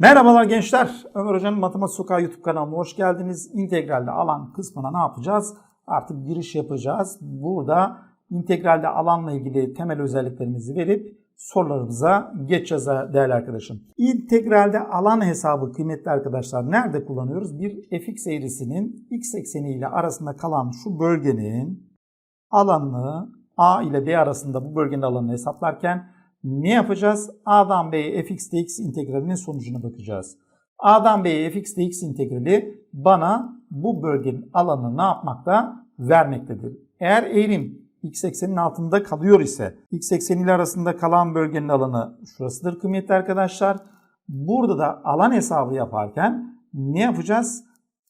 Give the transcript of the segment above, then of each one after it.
Merhabalar gençler. Ömer Hoca'nın Matematik Sokağı YouTube kanalına hoş geldiniz. İntegralde alan kısmına ne yapacağız? Artık giriş yapacağız. Burada integralde alanla ilgili temel özelliklerimizi verip sorularımıza geçeceğiz değerli arkadaşım. İntegralde alan hesabı kıymetli arkadaşlar nerede kullanıyoruz? Bir fx eğrisinin x ekseni ile arasında kalan şu bölgenin alanını a ile b arasında bu bölgenin alanını hesaplarken ne yapacağız? A'dan B'ye fx dx integralinin sonucuna bakacağız. A'dan B'ye fx dx integrali bana bu bölgenin alanını ne yapmakta? Vermektedir. Eğer eğrim x eksenin altında kalıyor ise x ekseniyle arasında kalan bölgenin alanı şurasıdır kıymetli arkadaşlar. Burada da alan hesabı yaparken ne yapacağız?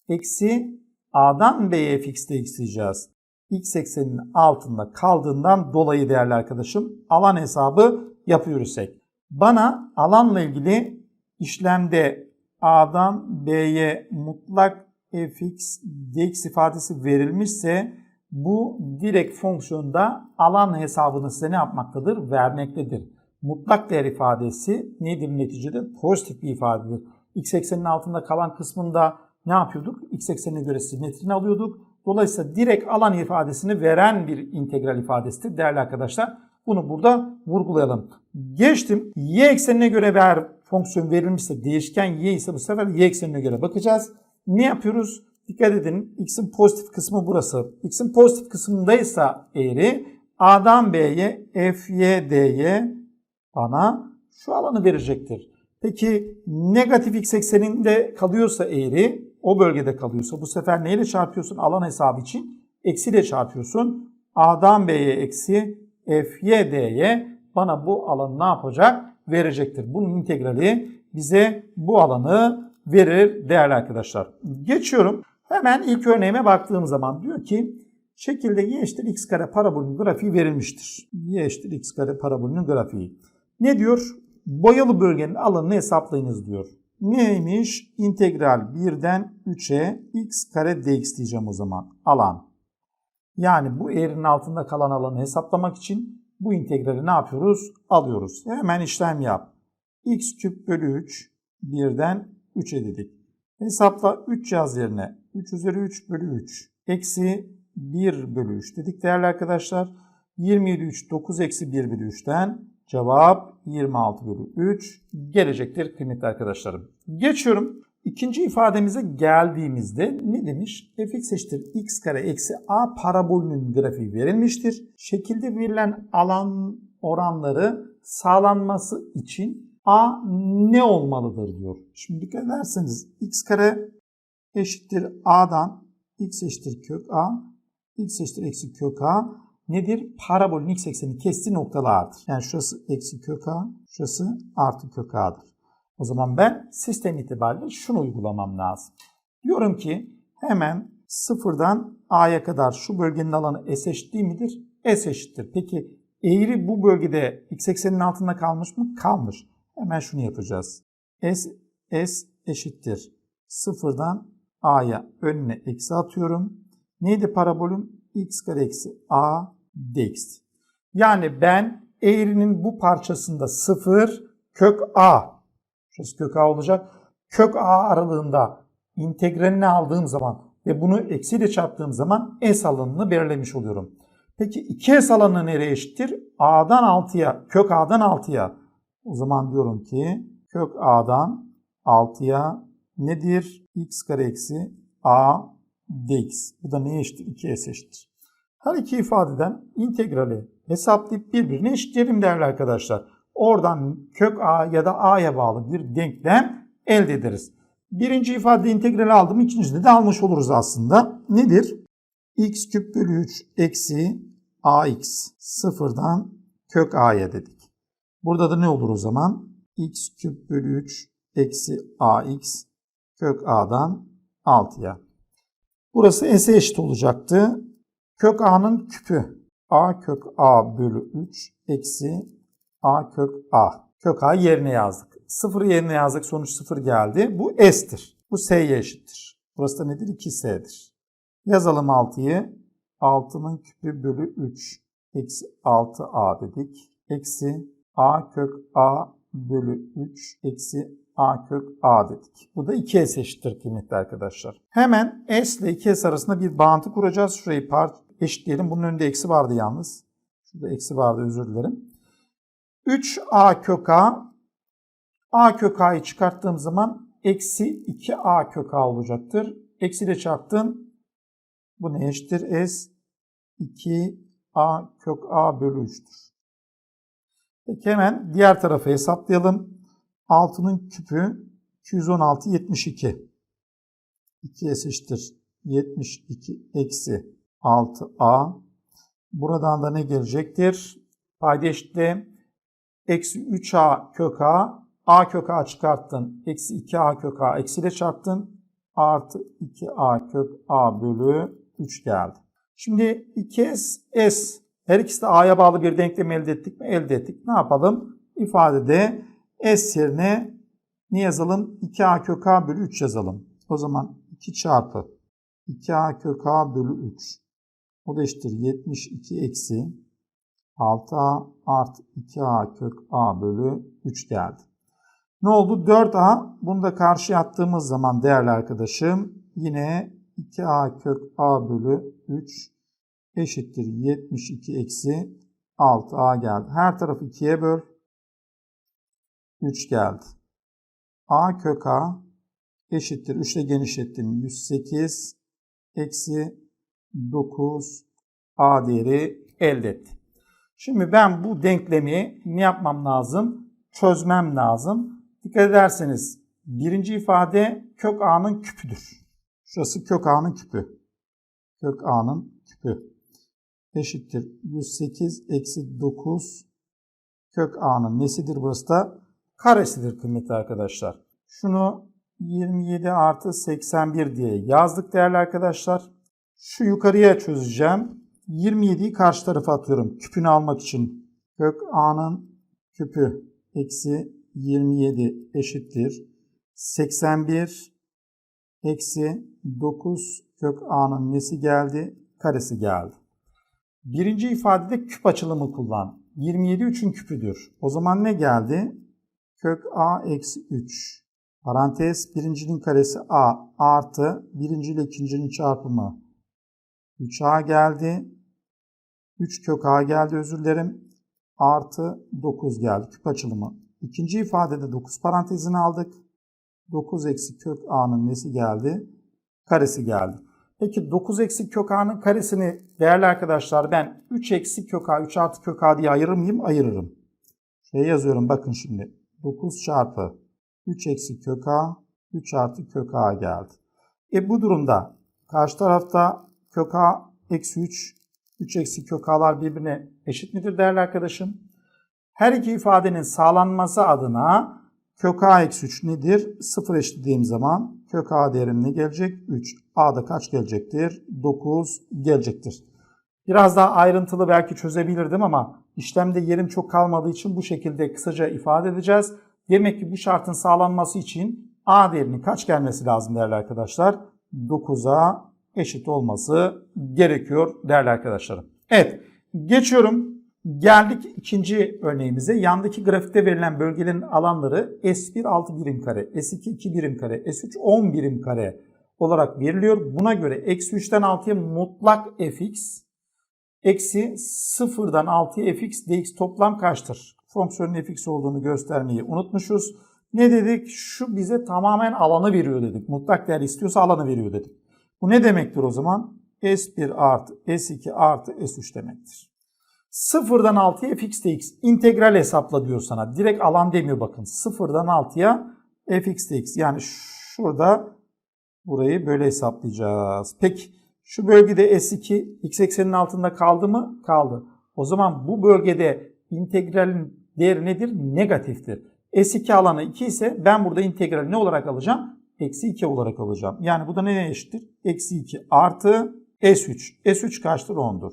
Eksi A'dan B'ye fx dx diyeceğiz. X ekseninin altında kaldığından dolayı değerli arkadaşım alan hesabı yapıyorsak. Bana alanla ilgili işlemde A'dan B'ye mutlak fx dx ifadesi verilmişse bu direkt fonksiyonda alan hesabını size ne yapmaktadır? Vermektedir. Mutlak değer ifadesi nedir neticede? Pozitif bir ifadedir. X eksenin altında kalan kısmında ne yapıyorduk? X eksenine göre simetrini alıyorduk. Dolayısıyla direkt alan ifadesini veren bir integral ifadesidir değerli arkadaşlar. Bunu burada vurgulayalım. Geçtim. Y eksenine göre ver fonksiyon verilmişse değişken y ise bu sefer y eksenine göre bakacağız. Ne yapıyoruz? Dikkat edin. X'in pozitif kısmı burası. X'in pozitif kısmındaysa eğri A'dan B'ye FY DY bana şu alanı verecektir. Peki negatif x ekseninde kalıyorsa eğri o bölgede kalıyorsa bu sefer neyle çarpıyorsun? Alan hesabı için eksiyle çarpıyorsun. A'dan B'ye eksi Fy Dy bana bu alanı ne yapacak? Verecektir. Bunun integrali bize bu alanı verir değerli arkadaşlar. Geçiyorum. Hemen ilk örneğime baktığım zaman diyor ki şekilde y eşittir x kare parabolünün grafiği verilmiştir. y eşittir x kare parabolünün grafiği. Ne diyor? Boyalı bölgenin alanını hesaplayınız diyor. Neymiş? İntegral 1'den 3'e x kare dx diyeceğim o zaman. Alan. Yani bu eğrinin altında kalan alanı hesaplamak için bu integrali ne yapıyoruz? Alıyoruz. Hemen işlem yap. x küp bölü 3 1'den 3'e dedik. Hesapla 3 yaz yerine 3 üzeri 3 bölü 3 eksi 1 bölü 3 dedik değerli arkadaşlar. 27 3 9 eksi 1 bölü 3'ten cevap 26 bölü 3 gelecektir kıymetli arkadaşlarım. Geçiyorum. İkinci ifademize geldiğimizde ne demiş? fx eşittir x kare eksi a parabolünün grafiği verilmiştir. Şekilde verilen alan oranları sağlanması için a ne olmalıdır diyor. Şimdi dikkat ederseniz x kare eşittir a'dan x eşittir kök a, x eşittir eksi kök a nedir? Parabolün x ekseni kestiği noktalardır. Yani şurası eksi kök a, şurası artı kök a'dır. O zaman ben sistem itibariyle şunu uygulamam lazım. Diyorum ki hemen sıfırdan a'ya kadar şu bölgenin alanı s eşit değil midir? S eşittir. Peki eğri bu bölgede x eksenin altında kalmış mı? Kalmış. Hemen şunu yapacağız. S, S eşittir. Sıfırdan a'ya önüne eksi atıyorum. Neydi parabolüm? x kare eksi a dx. Yani ben eğrinin bu parçasında sıfır kök a Şurası kök a olacak. Kök a aralığında integralini aldığım zaman ve bunu eksiyle çarptığım zaman s alanını belirlemiş oluyorum. Peki 2s alanı nereye eşittir? a'dan 6'ya, kök a'dan 6'ya. O zaman diyorum ki kök a'dan 6'ya nedir? x kare eksi a dx. Bu da neye eşittir? 2s eşittir. Her iki ifadeden integrali hesaplayıp birbirine eşitleyelim değerli arkadaşlar. Oradan kök a ya da a'ya bağlı bir denklem elde ederiz. Birinci ifade integrali aldım. ikincisinde de almış oluruz aslında. Nedir? x küp bölü 3 eksi ax sıfırdan kök a'ya dedik. Burada da ne olur o zaman? x küp bölü 3 eksi ax kök a'dan 6'ya. Burası s'e eşit olacaktı. Kök a'nın küpü a kök a bölü 3 eksi a kök a. Kök a yerine yazdık. Sıfır yerine yazdık. Sonuç sıfır geldi. Bu s'tir. Bu s'ye eşittir. Burası da nedir? 2s'dir. Yazalım 6'yı. 6'nın küpü bölü 3. Eksi 6a dedik. Eksi a kök a bölü 3. Eksi a kök a dedik. Bu da 2s eşittir kıymetli arkadaşlar. Hemen s ile 2s arasında bir bağıntı kuracağız. Şurayı part eşitleyelim. Bunun önünde eksi vardı yalnız. Şurada eksi vardı özür dilerim. 3a kök a a kök a'yı çıkarttığım zaman eksi 2a kök a olacaktır. Eksi ile çarptım. Bu ne eşittir? S 2a kök a bölü 3'tür. Peki hemen diğer tarafı hesaplayalım. 6'nın küpü 216 72. 2s eşittir 72 eksi 6a. Buradan da ne gelecektir? Payda eşitle eksi 3a kök a. a kök a çıkarttın. Eksi 2a kök a eksiyle çarptın. Artı 2a kök a bölü 3 geldi. Şimdi 2s s her ikisi de a'ya bağlı bir denklem elde ettik mi? Elde ettik. Ne yapalım? İfadede s yerine ne yazalım? 2a kök a bölü 3 yazalım. O zaman 2 çarpı 2a kök a bölü 3. O da eşittir 72 eksi 6a artı 2a kök a bölü 3 geldi. Ne oldu? 4a. Bunu da karşıya attığımız zaman değerli arkadaşım yine 2a kök a bölü 3 eşittir 72 eksi 6a geldi. Her tarafı 2'ye böl. 3 geldi. a kök a eşittir 3 ile genişlettim. 108 eksi 9 a değeri elde ettim. Şimdi ben bu denklemi ne yapmam lazım? Çözmem lazım. Dikkat ederseniz birinci ifade kök a'nın küpüdür. Şurası kök a'nın küpü. Kök a'nın küpü eşittir 108 eksi 9 kök a'nın nesidir burası da karesidir kıymetli arkadaşlar. Şunu 27 artı 81 diye yazdık değerli arkadaşlar. Şu yukarıya çözeceğim. 27'yi karşı tarafa atıyorum küpünü almak için. Kök a'nın küpü eksi 27 eşittir. 81 eksi 9 kök a'nın nesi geldi? Karesi geldi. Birinci ifadede küp açılımı kullan. 27 3'ün küpüdür. O zaman ne geldi? Kök a eksi 3. Parantez birincinin karesi a artı birinci ile ikincinin çarpımı 3a geldi. 3 kök a geldi özür dilerim. Artı 9 geldi küp açılımı. İkinci ifadede 9 parantezini aldık. 9 eksi kök a'nın nesi geldi? Karesi geldi. Peki 9 eksi kök a'nın karesini değerli arkadaşlar ben 3 eksi kök a 3 artı kök a diye ayırır mıyım? Ayırırım. Şey yazıyorum bakın şimdi. 9 çarpı 3 eksi kök a 3 artı kök a geldi. E bu durumda karşı tarafta kök a eksi 3 3 eksi kök a'lar birbirine eşit midir değerli arkadaşım? Her iki ifadenin sağlanması adına kök a eksi 3 nedir? 0 eşitlediğim zaman kök a değerim ne gelecek? 3. A'da kaç gelecektir? 9 gelecektir. Biraz daha ayrıntılı belki çözebilirdim ama işlemde yerim çok kalmadığı için bu şekilde kısaca ifade edeceğiz. Demek ki bu şartın sağlanması için A değerinin kaç gelmesi lazım değerli arkadaşlar? 9'a eşit olması gerekiyor değerli arkadaşlarım. Evet geçiyorum. Geldik ikinci örneğimize. Yandaki grafikte verilen bölgelerin alanları S1 6 birim kare, S2 2 birim kare, S3 10 birim kare olarak veriliyor. Buna göre eksi 3'ten 6'ya mutlak fx, eksi 0'dan 6'ya fx dx toplam kaçtır? Fonksiyonun fx olduğunu göstermeyi unutmuşuz. Ne dedik? Şu bize tamamen alanı veriyor dedik. Mutlak değer istiyorsa alanı veriyor dedik. Bu ne demektir o zaman? S1 artı S2 artı S3 demektir. Sıfırdan 6'ya fx dx integral hesapla diyor sana. Direkt alan demiyor bakın. Sıfırdan 6'ya fx dx. Yani şurada burayı böyle hesaplayacağız. Peki şu bölgede S2 x eksenin altında kaldı mı? Kaldı. O zaman bu bölgede integralin değeri nedir? Negatiftir. S2 alanı 2 ise ben burada integrali ne olarak alacağım? Eksi 2 olarak alacağım. Yani bu da neye eşittir? Eksi 2 artı S3. S3 kaçtır? 10'dur.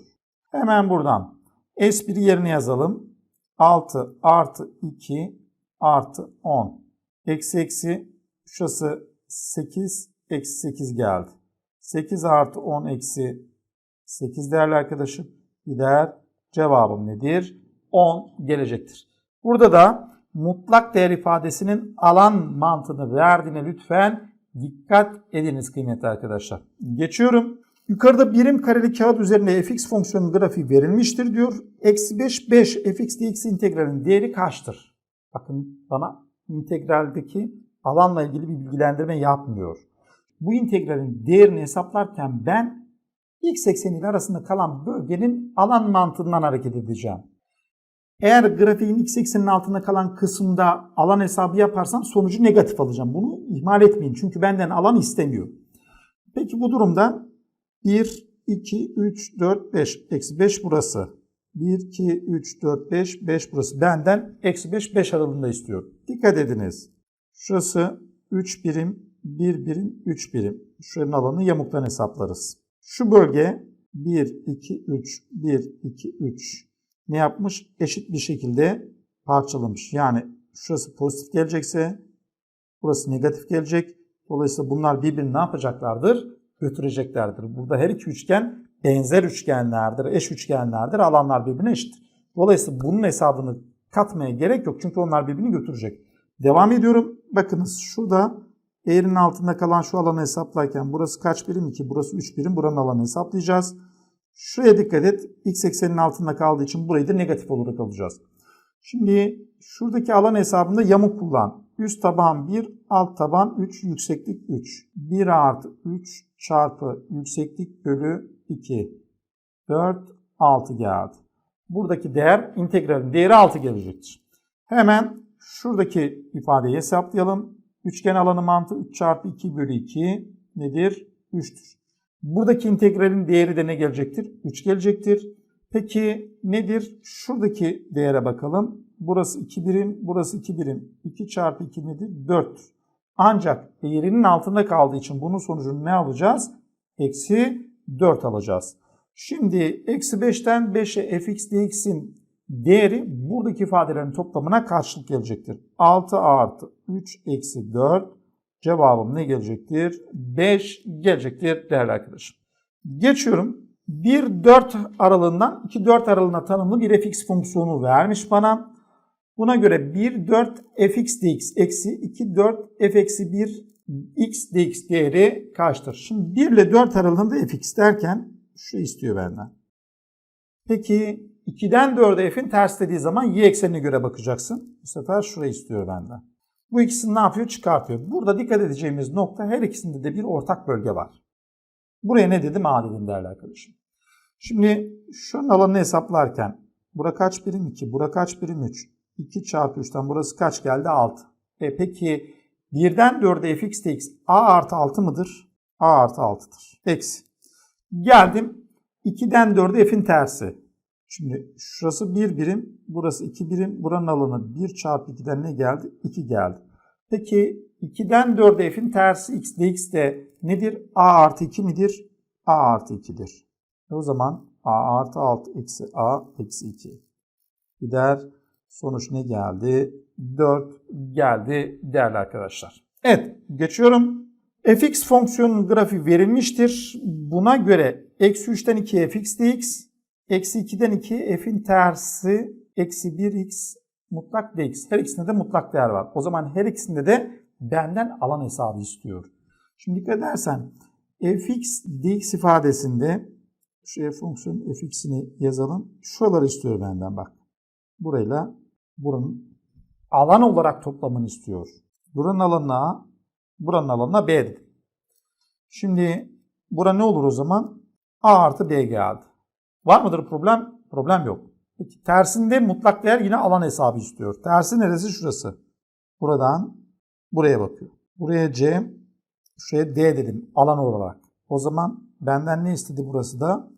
Hemen buradan S1 yerine yazalım. 6 artı 2 artı 10. Eksi eksi şurası 8 eksi 8 geldi. 8 artı 10 eksi 8 değerli arkadaşım. Gider. Cevabım nedir? 10 gelecektir. Burada da mutlak değer ifadesinin alan mantığını verdiğine lütfen dikkat ediniz kıymetli arkadaşlar. Geçiyorum. Yukarıda birim kareli kağıt üzerinde fx fonksiyonun grafiği verilmiştir diyor. Eksi 5, 5 fx dx integralin değeri kaçtır? Bakın bana integraldeki alanla ilgili bir bilgilendirme yapmıyor. Bu integralin değerini hesaplarken ben x ekseni ile arasında kalan bölgenin alan mantığından hareket edeceğim. Eğer grafiğin x ekseninin altında kalan kısımda alan hesabı yaparsam sonucu negatif alacağım. Bunu ihmal etmeyin çünkü benden alan istemiyor. Peki bu durumda 1, 2, 3, 4, 5. Eksi 5 burası. 1, 2, 3, 4, 5, 5 burası. Benden eksi 5, 5 aralığında istiyor. Dikkat ediniz. Şurası 3 birim, 1 birim, 3 birim. Şuranın alanı yamuktan hesaplarız. Şu bölge 1, 2, 3, 1, 2, 3 ne yapmış? Eşit bir şekilde parçalamış. Yani şurası pozitif gelecekse burası negatif gelecek. Dolayısıyla bunlar birbirini ne yapacaklardır? Götüreceklerdir. Burada her iki üçgen benzer üçgenlerdir, eş üçgenlerdir. Alanlar birbirine eşittir. Dolayısıyla bunun hesabını katmaya gerek yok. Çünkü onlar birbirini götürecek. Devam ediyorum. Bakınız şurada eğrinin altında kalan şu alanı hesaplarken burası kaç birim? 2, burası 3 birim. Buranın alanı hesaplayacağız. Şuraya dikkat et. X eksenin altında kaldığı için burayı da negatif olarak alacağız. Şimdi şuradaki alan hesabında yamuk kullan. Üst taban 1, alt taban 3, yükseklik 3. 1 artı 3 çarpı yükseklik bölü 2. 4, 6 geldi. Buradaki değer integralin değeri 6 gelecektir. Hemen şuradaki ifadeyi hesaplayalım. Üçgen alanı mantığı 3 çarpı 2 bölü 2 nedir? 3'tür. Buradaki integralin değeri de ne gelecektir? 3 gelecektir. Peki nedir? Şuradaki değere bakalım. Burası 2 birim, burası 2 birim. 2 çarpı 2 nedir? 4'tür. Ancak eğrinin altında kaldığı için bunun sonucunu ne alacağız? Eksi 4 alacağız. Şimdi eksi 5'ten 5'e fx dx'in değeri buradaki ifadelerin toplamına karşılık gelecektir. 6 artı 3 eksi 4 cevabım ne gelecektir? 5 gelecektir değerli arkadaşım. Geçiyorum. 1-4 aralığından 2-4 aralığına tanımlı bir fx fonksiyonu vermiş bana. Buna göre 1-4 fx dx eksi 2-4 f eksi 1 x dx değeri kaçtır? Şimdi 1 ile 4 aralığında fx derken şu istiyor benden. Peki 2'den 4'e f'in ters dediği zaman y eksenine göre bakacaksın. Bu sefer şurayı istiyor benden. Bu ikisini ne yapıyor? Çıkartıyor. Burada dikkat edeceğimiz nokta her ikisinde de bir ortak bölge var. Buraya ne dedim? A dedim değerli arkadaşım. Şimdi şunun alanını hesaplarken bura kaç birim 2, bura kaç birim 3. 2 çarpı 3'ten burası kaç geldi? 6. E peki 1'den 4'e fx dx a artı 6 mıdır? a artı 6'dır. Eksi. Geldim 2'den 4'e f'in tersi. Şimdi şurası 1 birim, burası 2 birim. Buranın alanı 1 çarpı 2'den ne geldi? 2 geldi. Peki 2'den 4'e f'in tersi x dx de nedir? a artı 2 midir? a artı 2'dir. O zaman a artı 6 eksi a eksi 2. Gider. Sonuç ne geldi? 4 geldi değerli arkadaşlar. Evet geçiyorum. fx fonksiyonunun grafiği verilmiştir. Buna göre eksi 3'ten 2 fx dx, eksi 2'den 2 f'in tersi eksi 1x mutlak dx. Her ikisinde de mutlak değer var. O zaman her ikisinde de benden alan hesabı istiyor. Şimdi dikkat edersen fx dx ifadesinde şu f fonksiyon fx'ini yazalım. Şuraları istiyor benden bak. Burayla buranın alan olarak toplamını istiyor. Buranın alanına A, buranın alanına B dedim. Şimdi bura ne olur o zaman? A artı B geldi. Var mıdır problem? Problem yok. Peki tersinde mutlak değer yine alan hesabı istiyor. Tersi neresi? Şurası. Buradan buraya bakıyor. Buraya C, şuraya D dedim alan olarak. O zaman benden ne istedi burası da?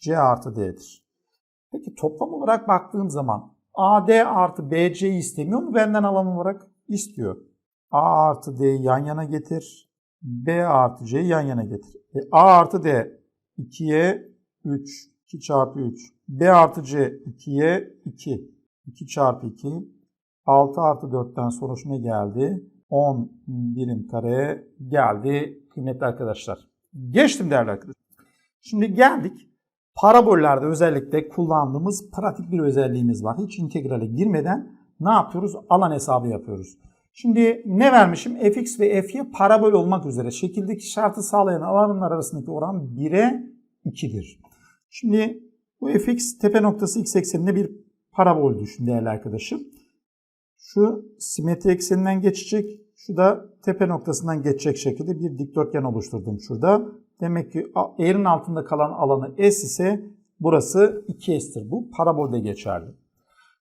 C artı D'dir. Peki toplam olarak baktığım zaman AD artı BC'yi istemiyor mu benden alan olarak? İstiyor. A artı D'yi yan yana getir. B artı C'yi yan yana getir. E, A artı D 2'ye 3. 2 çarpı 3. B artı C 2'ye 2. 2 çarpı 2. 6 artı 4'ten sonuç ne geldi? 10 birim kare geldi kıymetli arkadaşlar. Geçtim değerli arkadaşlar. Şimdi geldik. Parabollerde özellikle kullandığımız pratik bir özelliğimiz var. Hiç integrale girmeden ne yapıyoruz? Alan hesabı yapıyoruz. Şimdi ne vermişim? fx ve fy parabol olmak üzere şekildeki şartı sağlayan alanlar arasındaki oran 1'e 2'dir. Şimdi bu fx tepe noktası x ekseninde bir parabol düşün değerli arkadaşım. Şu simetri ekseninden geçecek. Şu da tepe noktasından geçecek şekilde bir dikdörtgen oluşturdum şurada. Demek ki eğrin altında kalan alanı S ise burası 2S'tir. Bu parabolde geçerli.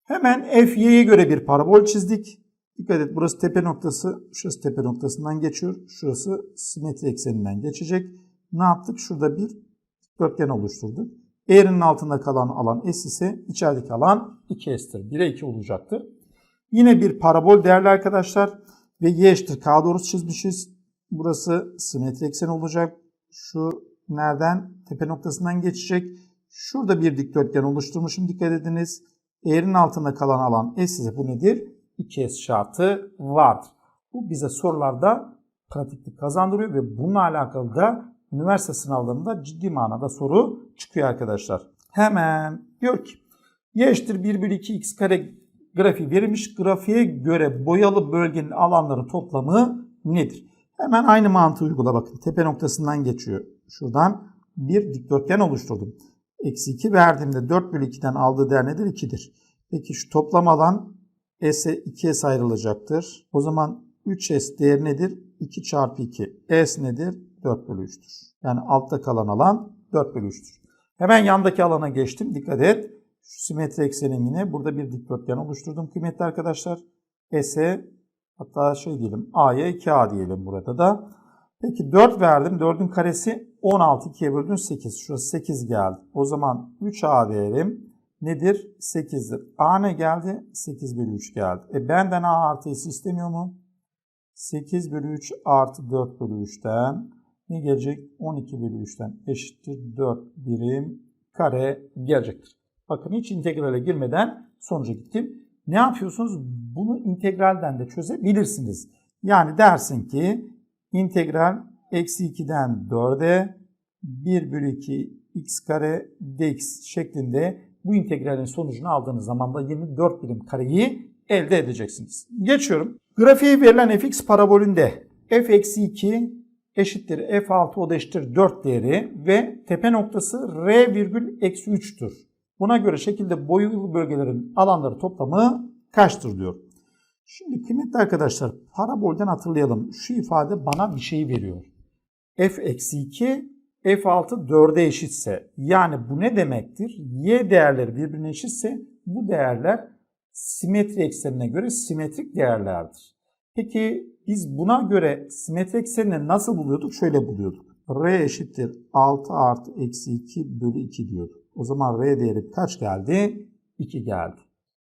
Hemen FY'ye göre bir parabol çizdik. Dikkat et burası tepe noktası. Şurası tepe noktasından geçiyor. Şurası simetri ekseninden geçecek. Ne yaptık? Şurada bir dikdörtgen oluşturduk. Eğrinin altında kalan alan S ise içerideki alan 2S'tir. 1'e 2 olacaktır. Yine bir parabol değerli arkadaşlar. Ve y eşittir k doğrusu çizmişiz. Burası simetri eksen olacak. Şu nereden? Tepe noktasından geçecek. Şurada bir dikdörtgen oluşturmuşum. Dikkat ediniz. Eğrinin altında kalan alan S ise bu nedir? 2S şartı vardır. Bu bize sorularda pratiklik kazandırıyor ve bununla alakalı da üniversite sınavlarında ciddi manada soru çıkıyor arkadaşlar. Hemen diyor ki y eşittir 1 bölü 2 x kare grafiği verilmiş. Grafiğe göre boyalı bölgenin alanları toplamı nedir? Hemen aynı mantığı uygula bakın. Tepe noktasından geçiyor. Şuradan bir dikdörtgen oluşturdum. Eksi 2 verdiğimde 4 bölü 2'den aldığı değer nedir? 2'dir. Peki şu toplam alan S'e 2S ayrılacaktır. O zaman 3S değeri nedir? 2 çarpı 2. S nedir? 4 bölü 3'tür. Yani altta kalan alan 4 bölü 3'tür. Hemen yandaki alana geçtim. Dikkat et. Şu simetri eksenin yine burada bir dikdörtgen oluşturdum kıymetli arkadaşlar. S'e hatta şey diyelim A'ya 2A diyelim burada da. Peki 4 verdim. 4'ün karesi 16. 2'ye böldün 8. Şurası 8 geldi. O zaman 3A değerim nedir? 8'dir. A ne geldi? 8 bölü 3 geldi. E benden A artı S istemiyor mu? 8 bölü 3 artı 4 bölü 3'ten ne gelecek? 12 bölü 3'ten eşittir 4 birim kare gelecektir. Bakın hiç integrale girmeden sonuca gittim. Ne yapıyorsunuz? Bunu integralden de çözebilirsiniz. Yani dersin ki integral eksi 2'den 4'e 1 bölü 2 x kare dx şeklinde bu integralin sonucunu aldığınız zaman da 24 birim kareyi elde edeceksiniz. Geçiyorum. Grafiğe verilen fx parabolünde f eksi 2 eşittir f6 o da eşittir 4 değeri ve tepe noktası r virgül eksi 3'tür. Buna göre şekilde boyalı bölgelerin alanları toplamı kaçtır diyor. Şimdi kıymetli arkadaşlar parabolden hatırlayalım. Şu ifade bana bir şey veriyor. f eksi 2 f6 4'e eşitse yani bu ne demektir? y değerleri birbirine eşitse bu değerler simetri eksenine göre simetrik değerlerdir. Peki biz buna göre simetri eksenini nasıl buluyorduk? Şöyle buluyorduk. r eşittir 6 artı eksi 2 bölü 2 diyorduk. O zaman r değeri kaç geldi? 2 geldi.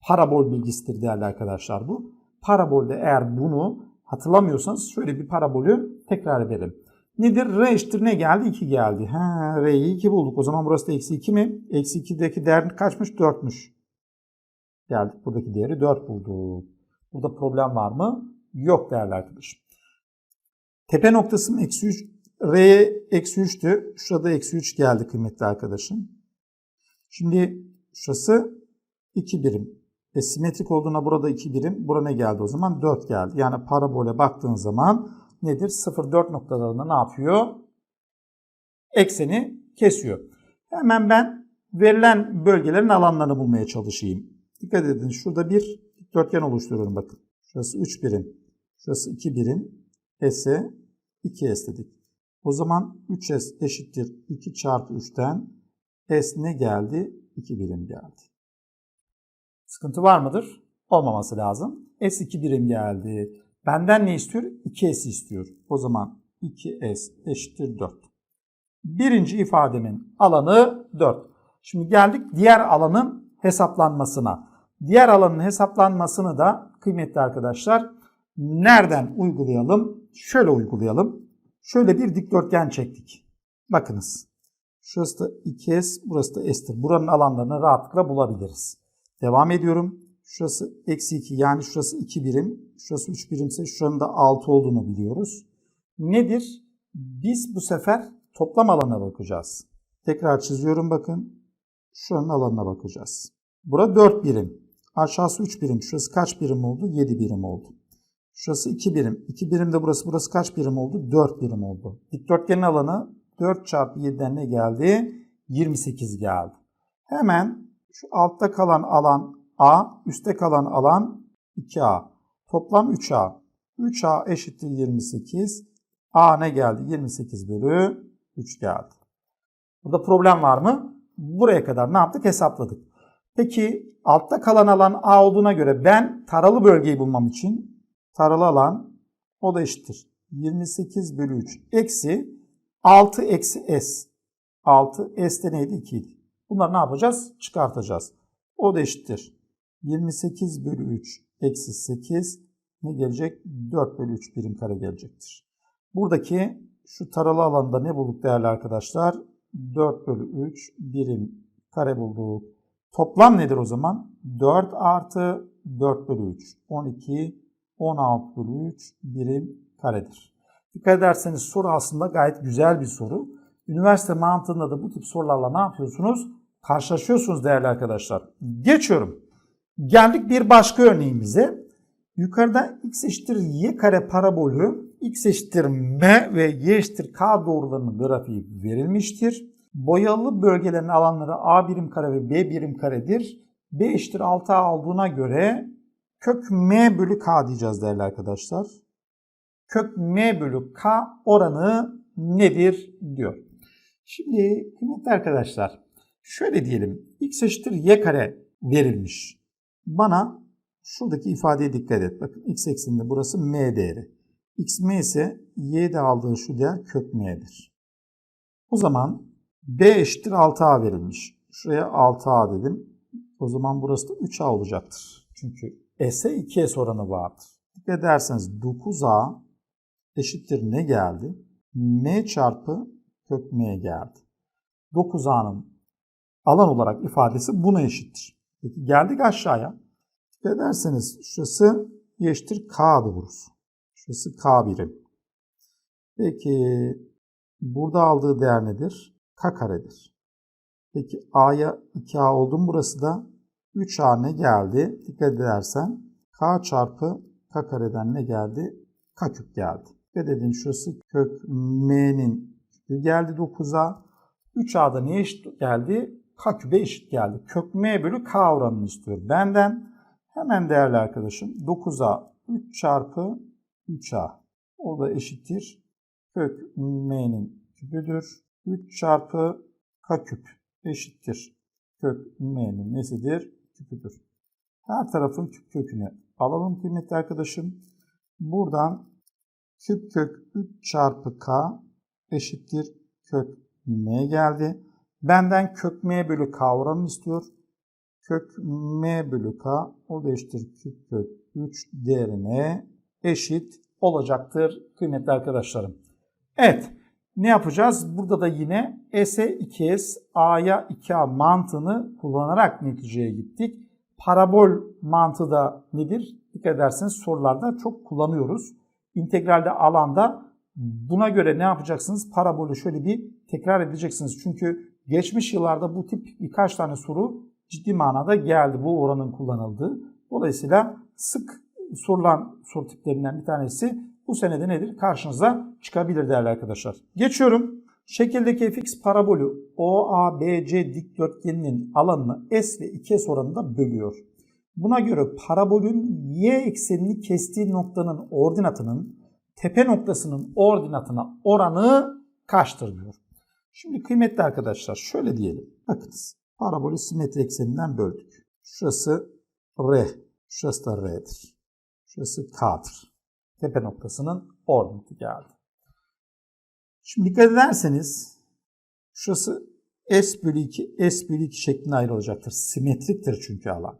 Parabol bilgisidir değerli arkadaşlar bu. Parabolde eğer bunu hatırlamıyorsanız şöyle bir parabolü tekrar edelim. Nedir? R eşittir ne geldi? 2 geldi. Ha, R'yi 2 bulduk. O zaman burası da eksi 2 mi? Eksi 2'deki değer kaçmış? 4'müş. Geldik buradaki değeri 4 bulduk. Burada problem var mı? Yok değerli arkadaşım. Tepe noktasının eksi 3, R'ye eksi 3'tü. Şurada eksi 3 geldi kıymetli arkadaşım. Şimdi şurası 2 birim. E, simetrik olduğuna burada 2 birim. Bura ne geldi o zaman? 4 geldi. Yani parabole baktığın zaman nedir? 0-4 noktalarında ne yapıyor? Ekseni kesiyor. Hemen ben verilen bölgelerin alanlarını bulmaya çalışayım. Dikkat edin şurada bir dikdörtgen oluşturuyorum bakın. Şurası 3 birim. Şurası 2 birim. S'e 2S dedik. O zaman 3S eşittir 2 çarpı 3'ten S ne geldi? 2 birim geldi. Sıkıntı var mıdır? Olmaması lazım. S 2 birim geldi. Benden ne istiyor? 2S istiyor. O zaman 2S eşittir 4. Birinci ifademin alanı 4. Şimdi geldik diğer alanın hesaplanmasına. Diğer alanın hesaplanmasını da kıymetli arkadaşlar nereden uygulayalım? Şöyle uygulayalım. Şöyle bir dikdörtgen çektik. Bakınız. Şurası da 2S, burası da S'tir. Buranın alanlarını rahatlıkla bulabiliriz. Devam ediyorum. Şurası eksi 2 yani şurası 2 birim. Şurası 3 birimse şuranın da 6 olduğunu biliyoruz. Nedir? Biz bu sefer toplam alana bakacağız. Tekrar çiziyorum bakın. Şuranın alanına bakacağız. Bura 4 birim. Aşağısı 3 birim. Şurası kaç birim oldu? 7 birim oldu. Şurası 2 birim. 2 birim de burası. Burası kaç birim oldu? 4 birim oldu. Dikdörtgenin alanı 4 çarpı 7'den ne geldi? 28 geldi. Hemen şu altta kalan alan A, üstte kalan alan 2A. Toplam 3A. 3A eşittir 28. A ne geldi? 28 bölü 3 geldi. Burada problem var mı? Buraya kadar ne yaptık? Hesapladık. Peki altta kalan alan A olduğuna göre ben taralı bölgeyi bulmam için taralı alan o da eşittir. 28 bölü 3 eksi 6 eksi S. 6 S'de neydi? 2 idi. Bunları ne yapacağız? Çıkartacağız. O da eşittir. 28 bölü 3 eksi 8 ne gelecek? 4 bölü 3 birim kare gelecektir. Buradaki şu taralı alanda ne bulduk değerli arkadaşlar? 4 bölü 3 birim kare bulduk. Toplam nedir o zaman? 4 artı 4 bölü 3. 12, 16 bölü 3 birim karedir. Dikkat ederseniz soru aslında gayet güzel bir soru. Üniversite mantığında da bu tip sorularla ne yapıyorsunuz? Karşılaşıyorsunuz değerli arkadaşlar. Geçiyorum. Geldik bir başka örneğimize. Yukarıda x eşittir y kare parabolü x eşittir m ve y eşittir k doğrularının grafiği verilmiştir. Boyalı bölgelerin alanları a birim kare ve b birim karedir. b eşittir 6a olduğuna göre kök m bölü k diyeceğiz değerli arkadaşlar. Kök m bölü k oranı nedir diyor. Şimdi kıymetli arkadaşlar şöyle diyelim x eşittir y kare verilmiş. Bana şuradaki ifadeye dikkat et. Bakın x ekseninde burası m değeri. x m ise y'de aldığı şu değer kök m'dir. O zaman b eşittir 6a verilmiş. Şuraya 6a dedim. O zaman burası da 3a olacaktır. Çünkü s'e 2s oranı vardır. Dikkat ederseniz 9a eşittir ne geldi? m çarpı kök m geldi. 9a'nın alan olarak ifadesi buna eşittir. Peki geldik aşağıya. Dikkat ederseniz şurası y eşittir k'dı burası. Şurası k birim. Peki burada aldığı değer nedir? k karedir. Peki a'ya 2a oldu mu burası da 3a ne geldi? Dikkat edersen k çarpı k kareden ne geldi? k küp geldi. Dikkat edin şurası kök m'nin küpü geldi 9a. 3a'da ne eşit geldi? K küpe eşit geldi. Kök m bölü k oranını istiyor benden. Hemen değerli arkadaşım 9a 3 çarpı 3a. O da eşittir. Kök m'nin küpüdür. 3 çarpı k küp eşittir. Kök m'nin nesidir? Küpüdür. Her tarafın küp kökünü alalım kıymetli arkadaşım. Buradan küp kök 3 çarpı k eşittir kök m geldi. Benden kök m bölü k oranını istiyor. Kök m bölü k o da eşittir küp kök 3 değerine eşit olacaktır kıymetli arkadaşlarım. Evet ne yapacağız? Burada da yine S'e 2S, A'ya 2A mantığını kullanarak neticeye gittik. Parabol mantığı da nedir? Dikkat ederseniz sorularda çok kullanıyoruz. İntegralde alanda buna göre ne yapacaksınız? Parabolü şöyle bir tekrar edeceksiniz. Çünkü geçmiş yıllarda bu tip birkaç tane soru ciddi manada geldi bu oranın kullanıldığı. Dolayısıyla sık sorulan soru tiplerinden bir tanesi bu senede nedir? Karşınıza çıkabilir değerli arkadaşlar. Geçiyorum. Şekildeki fx parabolü OABC dikdörtgeninin alanını S ve 2S oranında bölüyor. Buna göre parabolün y eksenini kestiği noktanın ordinatının tepe noktasının ordinatına oranı kaçtır diyor. Şimdi kıymetli arkadaşlar şöyle diyelim. Bakınız parabolü simetri ekseninden böldük. Şurası R, şurası da R'dir. Şurası K'dır. Tepe noktasının ordinatı geldi. Şimdi dikkat ederseniz şurası S bölü 2, S bölü 2 şeklinde ayrılacaktır. Simetriktir çünkü alan.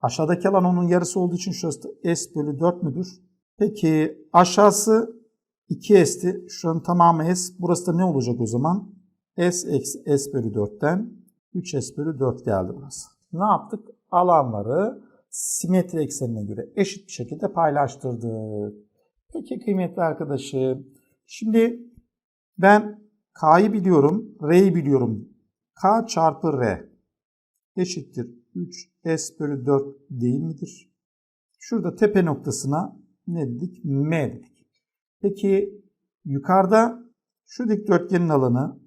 Aşağıdaki alan onun yarısı olduğu için şurası da S bölü 4 müdür? Peki aşağısı 2S'ti. Şuranın tamamı S. Burası da ne olacak o zaman? S eksi S bölü 4'ten 3S bölü 4 geldi burası. Ne yaptık? Alanları simetri eksenine göre eşit bir şekilde paylaştırdık. Peki kıymetli arkadaşım. Şimdi ben K'yı biliyorum, R'yi biliyorum. K çarpı R eşittir 3S bölü 4 değil midir? Şurada tepe noktasına ne dedik? M dedik. Peki yukarıda şu dikdörtgenin alanı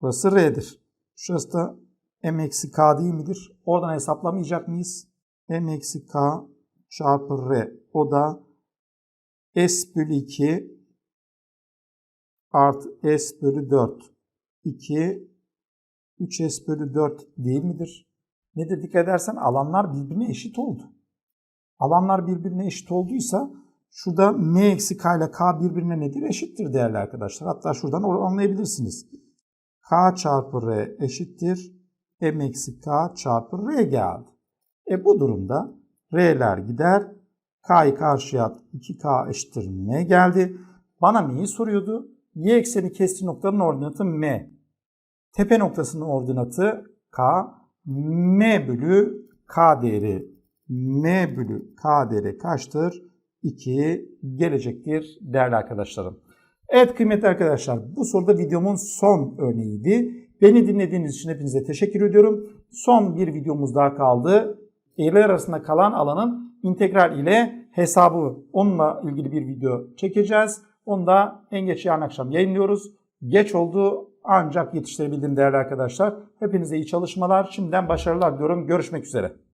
burası R'dir. Şurası da M eksi K değil midir? Oradan hesaplamayacak mıyız? M eksi K çarpı R. O da S bölü 2 artı S bölü 4. 2 3S bölü 4 değil midir? Ne de dikkat edersen alanlar birbirine eşit oldu. Alanlar birbirine eşit olduysa şurada M eksi K ile K birbirine nedir? Eşittir değerli arkadaşlar. Hatta şuradan anlayabilirsiniz. K çarpı R eşittir. M eksi K çarpı R geldi. E bu durumda R'ler gider. K'yı karşıya at. 2K eşittir M geldi. Bana M'yi soruyordu. Y ekseni kestiği noktanın ordinatı M. Tepe noktasının ordinatı K. M bölü K değeri. M bölü K değeri kaçtır? 2 gelecektir değerli arkadaşlarım. Evet kıymetli arkadaşlar bu soruda videomun son örneğiydi. Beni dinlediğiniz için hepinize teşekkür ediyorum. Son bir videomuz daha kaldı. Eğriler arasında kalan alanın integral ile hesabı onunla ilgili bir video çekeceğiz. Onu da en geç yarın akşam yayınlıyoruz. Geç oldu ancak yetiştirebildim değerli arkadaşlar. Hepinize iyi çalışmalar. Şimdiden başarılar diliyorum. Görüşmek üzere.